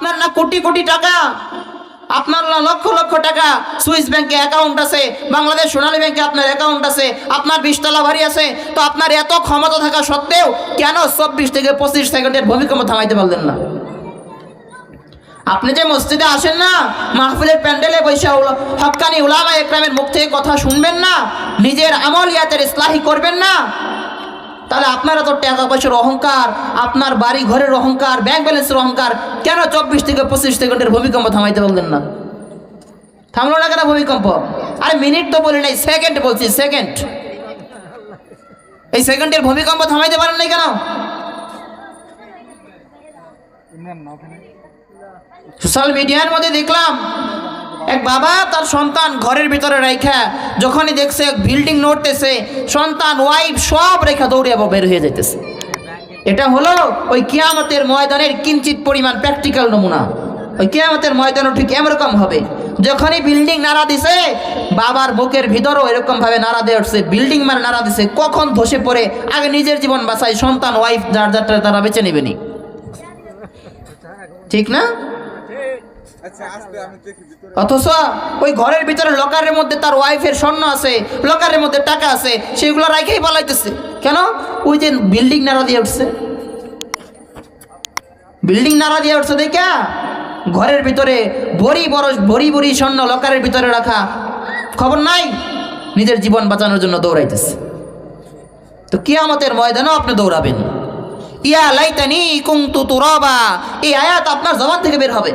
আপনার না কোটি কোটি টাকা? আপনার না লক্ষ লক্ষ টাকা? সুইস ব্যাংকে অ্যাকাউন্ট আছে, বাংলাদেশ সোনালী ব্যাংকে আপনার অ্যাকাউন্ট আছে, আপনার বিশতলা বাড়ি আছে, তো আপনার এত ক্ষমতা থাকা সত্ত্বেও কেন চব্বিশ থেকে পঁচিশ সেকেন্ডের ভূমিকম্প থামাইতে পারলেন না? আপনি যে মসজিদে আসেন না, মাহফিলের প্যান্ডেলে বৈশা হক্কানি উলামা একরামের মুখ থেকে কথা শুনবেন না, নিজের আমলিয়াতের ইসলাহি করবেন না তাহলে আপনারা তো টাকা পয়সার অহংকার, আপনার বাড়ি ঘরের অহংকার ব্যাংক ব্যালেন্সের অহংকার, কেন চব্বিশ থেকে পঁচিশ সেকেন্ডের ভূমিকম্প থামাইতে বললেন না? থামলো না কেন ভূমিকম্প? আরে মিনিট তো বলি নাই সেকেন্ড বলছি সেকেন্ড এই সেকেন্ডের ভূমিকম্প থামাইতে পারেন নাই কেন? সোশ্যাল মিডিয়ার মধ্যে দেখলাম এক বাবা তার সন্তান ঘরের ভিতরে রেখা যখনই দেখছে বিল্ডিং নড়তেছে, সন্তান ওয়াইফ সব রেখা দৌড়ে আবার বের হয়ে যাইতেছে। এটা হলো ওই কিয়ামতের ময়দানের কিঞ্চিত পরিমাণ প্র্যাকটিক্যাল নমুনা। ওই কেয়ামতের ময়দানও ঠিক এরকম হবে। যখনই বিল্ডিং নাড়া দিছে, বাবার বুকের ভিতরও এরকমভাবে নাড়া দিয়ে উঠছে। বিল্ডিং মানে নাড়া দিছে, কখন ধসে পড়ে, আগে নিজের জীবন বাঁচাই সন্তান ওয়াইফ যার যারটা তারা বেছে নেবেনি ঠিক না? অথচ ওই ঘরের ভিতরে লকারের মধ্যে তার ওয়াইফের স্বর্ণ আছে, লকারের মধ্যে টাকা আছে, সেগুলো রাখেই পালাইতেছে। কেন? ওই যে বিল্ডিং নাড়া দিয়ে উঠছে। বিল্ডিং নাড়া দিয়ে উঠছে দেখা? ঘরের ভিতরে ভরি বড়, ভরি ভরি স্বর্ণ লকারের ভিতরে রাখা। খবর নাই? নিজের জীবন বাঁচানোর জন্য দৌড়াইতেছে। তো কিয়ামতের ময়দানও আপনি দৌড়াবেন। ইয়া লাইতানি কুংতু তুরাবা। এই আয়াত আপনার জবান থেকে বের হবে।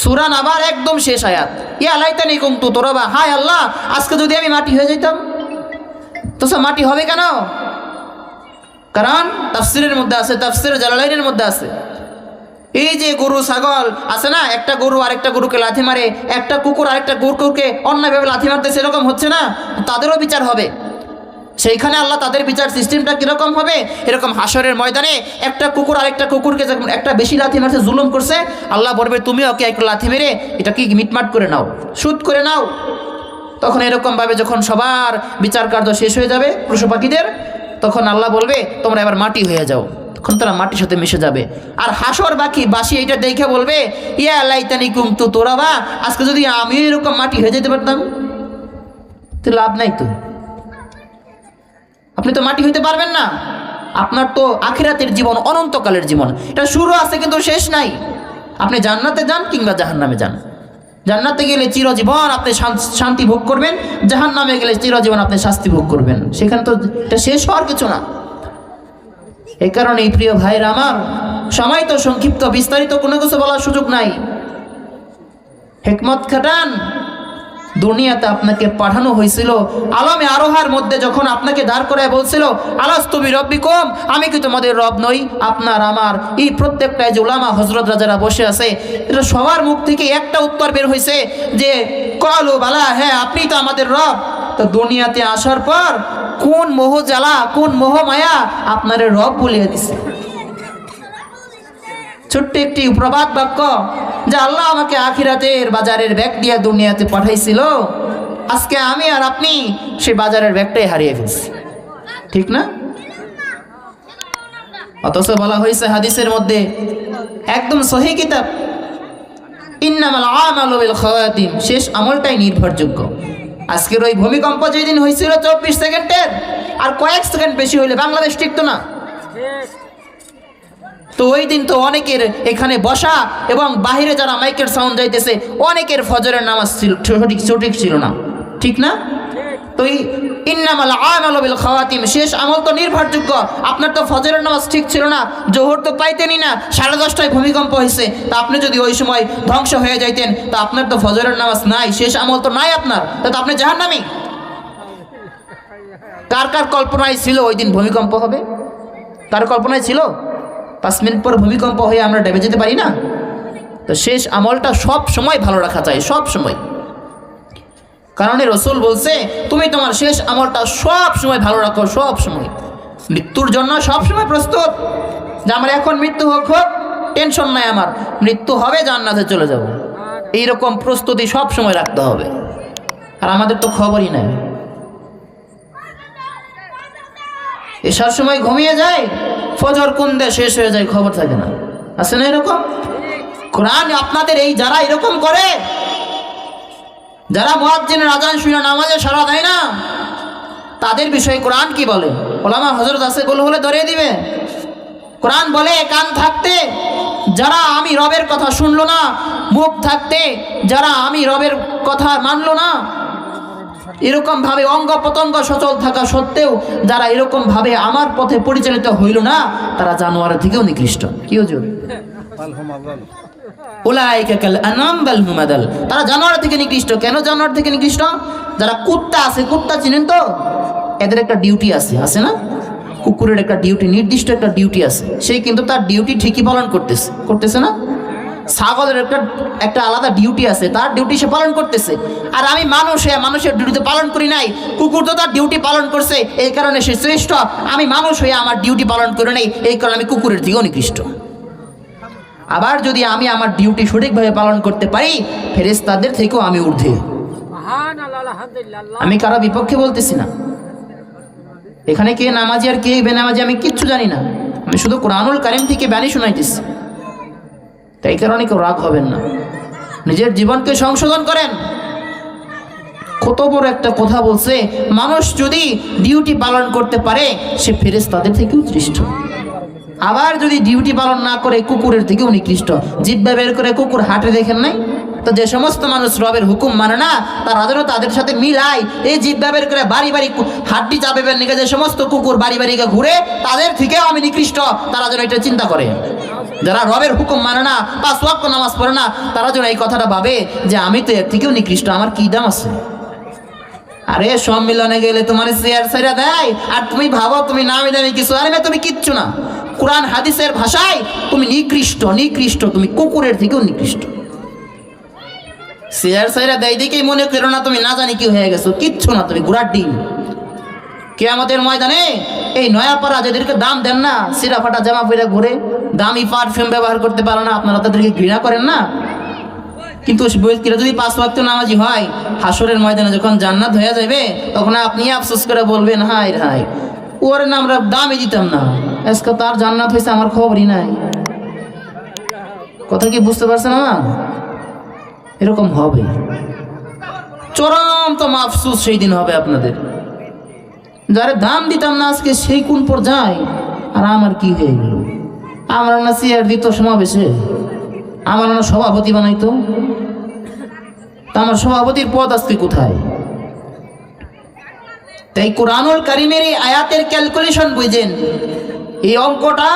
সুরান আবার একদম শেষ আয়াত। ইয়া লাইতানি কুংতু তুরাবা। হায় আল্লাহ, আজকে যদি আমি মাটি হয়ে যেতাম তো সব মাটি হবে কেন? কারণ তাফসিরের মধ্যে আছে, তাফসির জালালাইনের মধ্যে আছে। এই যে গরু, ছাগল আছে না, একটা গরু আরেকটা গরুকে লাথি মারে, একটা কুকুর আরেকটা কুকুরকে অন্যায়ভাবে লাথি মারতে সেরকম হচ্ছে না, তাদেরও বিচার হবে। সেইখানে আল্লাহ তাদের বিচার সিস্টেমটা কীরকম হবে? এরকম হাসরের ময়দানে একটা কুকুর আরেকটা কুকুরকে যখন একটা বেশি লাথি মারছে, জুলুম করছে, আল্লাহ বলবে তুমি ওকে একটা লাথি মেরে এটা কি মিটমাট করে নাও শুট করে নাও। তখন এরকমভাবে যখন সবার বিচার কার্য শেষ হয়ে যাবে পশু পাখিদের তখন আল্লাহ বলবে, তোমরা এবার মাটি হয়ে যাও। তখন তারা মাটির সাথে মিশে যাবে। আর হাসর বাকি বাসি এটা দেখে বলবে, ইয়া লাইতানি কুম তু তোরা বা আজকে যদি আমি এরকম মাটি হয়ে যেতে পারতাম তো লাভ নাই তো? আপনি তো মাটি হইতে পারবেন না। আপনার তো আখিরাতের জীবন অনন্তকালের জীবন। এটা শুরু আছে কিন্তু শেষ নাই। আপনি জান্নাতে যান কিংবা জাহান্নামে যান। জান্নাতে গেলে চিরজীবন আপনি শান- শান্তি ভোগ করবেন। জাহান্নামে গেলে চিরজীবন আপনি শাস্তি ভোগ করবেন। সেখানে তো এটা শেষ হওয়ার কিছু না। এই কারণে প্রিয় ভাইয়ের আমার, সময় তো সংক্ষিপ্ত, বিস্তারিত কোনো কিছু বলার সুযোগ নাই। হেকমত খাটান। দুনিয়াতে আপনাকে পাঠানো হয়েছিল। আলমে আরোহার মধ্যে যখন আপনাকে দাঁড় করে বলছিল আলাস তুমি রব্বি কম আমি কি তোমাদের রব নই, আপনার আমার এই প্রত্যেকটা যে উলামা হজরত রাজারা বসে আছে এটা সবার মুখ থেকে একটা উত্তর বের হয়েছে যে, কলু বালা হ্যাঁ আপনি তো আমাদের রব। তো দুনিয়াতে আসার পর কোন মোহ জ্বালা, কোন মোহ মায়া আপনার রব বলিয়ে দিছে। ছোট্ট একটি প্রবাদ বাক্য যে আল্লাহ আমাকে আখিরাতের বাজারের ব্যাগ দিয়ে দুনিয়াতে পাঠাইছিল, আজকে আমি আর আপনি সেই বাজারের ব্যাগটাই হারিয়ে ফেলছি। ঠিক না? অথচ বলা হয়েছে হাদিসের মধ্যে, একদম সহি কিতাব শেষ আমলটাই নির্ভরযোগ্য। আজকের ওই ভূমিকম্প যেদিন হয়েছিল চব্বিশ সেকেন্ডের, আর কয়েক সেকেন্ড বেশি হইলে বাংলাদেশ টিকতো না। তো ওই দিন তো অনেকের এখানে বসা এবং বাহিরে যারা মাইকের সাউন্ড যাইতেছে অনেকের ফজরের নামাজ ছিল সঠিক সঠিক ছিল না। ঠিক না? তো ইন্নামাল আমাল বিল খাওয়াতিম শেষ আমল তো নির্ভরযোগ্য। আপনার তো ফজরের নামাজ ঠিক ছিল না জোহর তো পাইতেনই না সাড়ে দশটায় ভূমিকম্প হয়েছে। তা আপনি যদি ওই সময় ধ্বংস হয়ে যাইতেন তা আপনার তো ফজরের নামাজ নাই শেষ আমল তো নাই আপনার। তা তো আপনি জাহান্নামি। কার কার কল্পনায় ছিল ওই দিন ভূমিকম্প হবে? কার কল্পনায় ছিল? পাঁচ মিনিট পর ভূমিকম্প হয়ে আমরা ডেবে যেতে পারি না? তো শেষ আমলটা সব সময় ভালো রাখা চাই, সব সময়। কারণ রসুল বলছে, তুমি তোমার শেষ আমলটা সব সময় ভালো রাখো, সব সময়। মৃত্যুর জন্য সব সময় প্রস্তুত। যে আমার এখন মৃত্যু হোক হোক, টেনশন নাই আমার। মৃত্যু হবে, জান্নাতে চলে যাব। এইরকম প্রস্তুতি সব সময় রাখতে হবে। আর আমাদের তো খবরই নাই। এসার সময় ঘুমিয়ে যায় ফজর কুন্দে শেষ হয়ে যায় খবর থাকে না। আছে না এরকম? কোরআন আপনাদের এই যারা এরকম করে, যারা মুয়াজ্জিনের আজান শুনে নামাজে সারা দেয় না, তাদের বিষয়ে কোরআন কি বলে? ওলামা হজরত আছে বলে হলে ধরিয়ে দিবে। কোরআন বলে, কান থাকতে, যারা আমি রবের কথা শুনলো না, মুখ থাকতে, যারা আমি রবের কথা মানলো না এরকম ভাবে অঙ্গ প্রত্যঙ্গ সচল থাকা সত্ত্বেও যারা এরকম ভাবে আমার পথে পরিচালিত হইল না, তারা জানোয়ারের থেকেও নিকৃষ্ট। কি হুজুর। তারা জানোয়ার থেকে নিকৃষ্ট। কেন জানোয়ার থেকে নিকৃষ্ট? যারা কুত্তা আছে, কুত্তা চিনেন তো? এদের একটা ডিউটি আছে আছে না? কুকুরের একটা ডিউটি, নির্দিষ্ট একটা ডিউটি আছে। সেই কিন্তু তার ডিউটি ঠিকই পালন করতেছে করতেছে না? ছাগলের একটা একটা আলাদা ডিউটি আছে তার ডিউটি সে পালন করতেছে। আর আমি মানুষ হয়ে মানুষের ডিউটি তো পালন করি নাই কুকুর তো তার ডিউটি পালন করছে এই কারণে সে শ্রেষ্ঠ। আমি মানুষ হয়ে আমার ডিউটি পালন করে নেই এই কারণে আমি কুকুরের থেকেও নিকৃষ্ট আবার যদি আমি আমার ডিউটি সঠিকভাবে পালন করতে পারি ফেরেশতাদের থেকেও আমি ঊর্ধ্বে। আমি কারও বিপক্ষে বলতেছি না। এখানে কে নামাজি আর কে বেনামাজি আমি কিচ্ছু জানি না। আমি শুধু কোরআনুল কারিম থেকে বাণী শোনাইতেছি। তাই কারণে কেউ রাগ হবেন না। নিজের জীবনকে সংশোধন করেন। কত বড় একটা কথা বলছে, মানুষ যদি ডিউটি পালন করতে পারে, সে ফেরেস তাদের থেকে উৎকৃষ্ট আবার যদি ডিউটি পালন না করে, কুকুরের থেকেও নিকৃষ্ট। জিব্বা বের করে কুকুর হাটে দেখেন নাই? তো যে সমস্ত মানুষ রবের হুকুম মানে না, তারা যেন তাদের সাথে মিলাই এই জিব্বা বের করে বাড়ি বাড়ি হাড্ডি চাপেবেন নিকে যে সমস্ত কুকুর বাড়ি বাড়ি গিয়ে ঘুরে, তাদের থেকেও আমি নিকৃষ্ট। তারা যেন এটা চিন্তা করে। যারা রবের হুকুম মানে না, পাঁচ ওয়াক্ত নামাজ পড়ে না, তারা যেন এই কথাটা ভাবে যে আমি তো এর থেকেও নিকৃষ্ট, আমার কি দাম আছে? আরে সম্মিলনে গেলে তোমার শেয়ার সেরা দেয়, আর তুমি ভাবো তুমি নামি দামি কিছু, আরে তুমি কিচ্ছু না। কোরআন, হাদিসের ভাষায় তুমি নিকৃষ্ট নিকৃষ্ট, তুমি কুকুরের থেকেও নিকৃষ্ট। শেয়ার সাইরা দেয় দেখেই মনে করো না তুমি না জানি কি হয়ে গেছো, কিচ্ছু না তুমি ঘোড়ার ডিম। কেয়ামতের ময়দানে এই নয়াপাড়া যাদেরকে দাম দেন না সিরা ফাটা জামা পরে ঘুরে দামি পারফিউম ব্যবহার করতে পারো না, আপনারা তাদেরকে ঘৃণা করেন না? কিন্তু যদি পাঁচ ওয়াক্ত নামাজি হয় হাসরের ময়দানে যখন জান্নাত হয়ে যাবে তখন আপনি আফসোস করে বলবেন হাই হাই ওর না আমরা দামই দিতাম না। আজকে তার জান্নাত হয়েছে আমার খবরই নাই। কথা কি বুঝতে পারছেন না? এরকম হবে। চরম তো আফসোস সেই দিন হবে আপনাদের। যারা দাম দিতাম না আজকে সেই কোন পর্যায়ে? আর আমার কি হয়ে গেল? আমার না চেয়ার দিত সমাবেশে। আমার না সভাপতি বানাইতো। তা আমার সভাপতির পদ আজকে কোথায়? তাই কোরআনুল কারিমের এই আয়াতের ক্যালকুলেশন বুঝেন। এই অঙ্কটা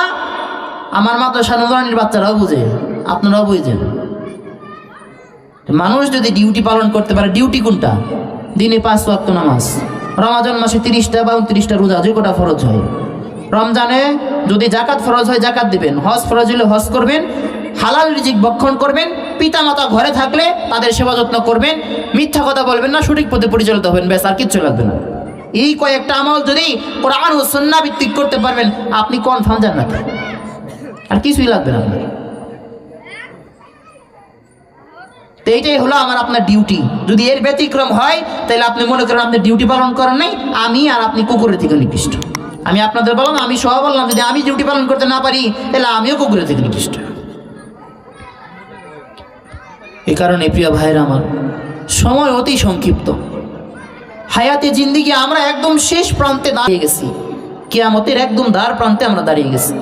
আমার মাদ্রাসা নজরানির বাচ্চারাও বুঝে, আপনারাও বুঝেন। মানুষ যদি ডিউটি পালন করতে পারে, ডিউটি কোনটা? দিনে পাঁচ ওয়াক্ত নামাজ। রমাজান মাসে তিরিশটা বা উনত্রিশটা রোজা যে কটা ফরজ হয়। রমজানে যদি জাকাত ফরজ হয়, জাকাত দিবেন। হজ ফরজ হলে হজ করবেন, হালাল রিজিক বক্ষণ করবেন পিতা মাতা ঘরে থাকলে তাদের সেবা যত্ন করবেন, মিথ্যা কথা বলবেন না, সঠিক পথে পরিচালিত হবেন, ব্যাস আর কিচ্ছু লাগবে না। এই কয়েকটা আমল যদি কোরআন ও সন্না ভিত্তিক করতে পারবেন, আপনি কনফার্ম জান্নাত। আর কিছুই লাগবে না আপনার। তো এইটাই হলো আমার আপনার ডিউটি যদি এর ব্যতিক্রম হয়, তাহলে আপনি মনে করেন আপনি ডিউটি পালন করেন নাই, আমি আর আপনি কুকুরের থেকে নিকৃষ্ট। আমি আপনাদের বললাম, আমি সহ বললাম, যদি আমি ডিউটি পালন করতে না পারি, তাহলে আমিও কুকুরের থেকে নিকৃষ্ট। এ কারণে প্রিয় ভাইয়ের আমার, সময় অতি সংক্ষিপ্ত। হায়াতে জিন্দিগি আমরা একদম শেষ প্রান্তে দাঁড়িয়ে গেছি। কেয়ামতের একদম দ্বার প্রান্তে আমরা দাঁড়িয়ে গেছি।